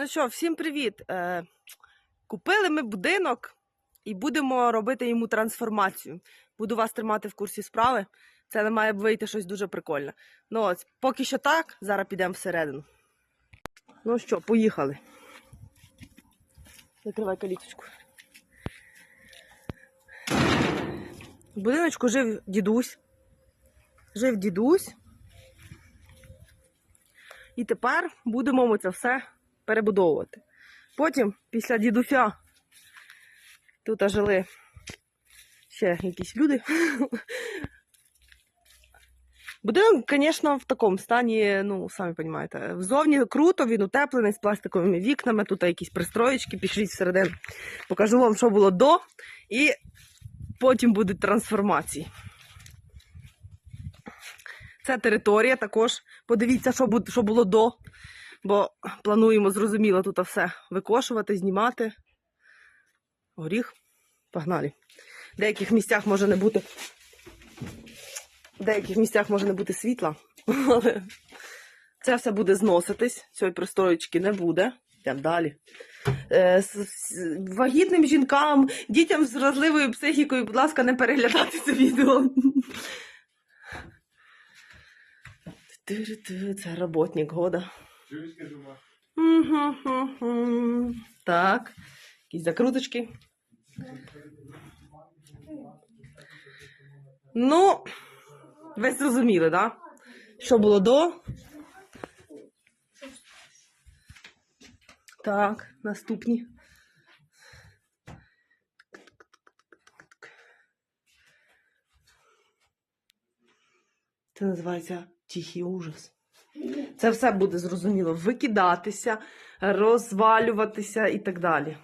Ну що, всім привіт! Е, купили ми будинок і будемо робити йому трансформацію. Буду вас тримати в курсі справи. Це не має вийти щось дуже прикольне. Ну, от, поки що так, зараз підемо всередину. Ну що, поїхали. Закривай каліточку. В будиночку жив дідусь. Жив дідусь. І тепер будемо ми це все перебудовувати. Потім, після дідуся, тут жили ще якісь люди. Будинок, звісно, в такому стані, ну, самі розумієте, взовні круто, він утеплений з пластиковими вікнами, тут якісь пристроєчки, пішліть всередину. Покажу вам, що було до, і потім будуть трансформації. Це територія також. Подивіться, що, було до. Бо плануємо, зрозуміло, тут все викошувати, знімати. Горіх. Погнали. В деяких місцях може не бути. В деяких місцях може не бути світла, але це все буде зноситись. Цієї пристроєчки не буде. Йдемо далі. Е, з- Вагітним жінкам, дітям з вразливою психікою, будь ласка, не переглядати це відео. Це роботник года. Мгм-гм-гм. Так. Якісь закруточки. Ну, ви зрозуміли, так? Да? Що було до? Так, наступні. Це називається тихий ужас. Це все буде зрозуміло викидатися, розвалюватися і так далі.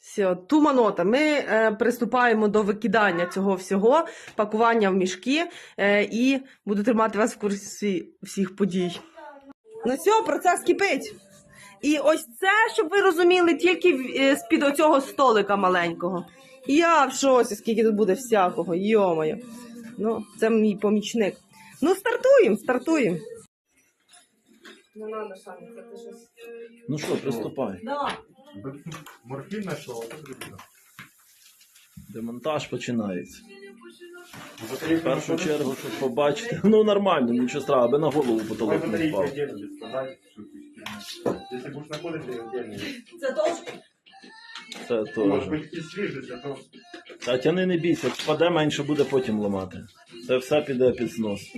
Все, туманота. Ми е, приступаємо до викидання цього всього, пакування в мішки е, і буду тримати вас в курсі всіх подій. Ну все, процес кипить. І ось це, щоб ви розуміли, тільки е, з-під оцього столика маленького. Я в шоці, скільки тут буде всякого, йомаю. Ну, це мій помічник. Ну, стартуємо, стартуємо. Не треба, Саня, це ти щось. Ну що, приступай. Да. Морфін знайшов, а тут рибина. Демонтаж починається. В першу чергу, щоб побачити. Ну нормально, нічого страшного, аби на голову потолок не впав. Если будешь отдельно. Це теж Це Может то. быть, и свежесть, а то Та тяни не бійся, впаде менше буде потім ламати. Це все піде під знос.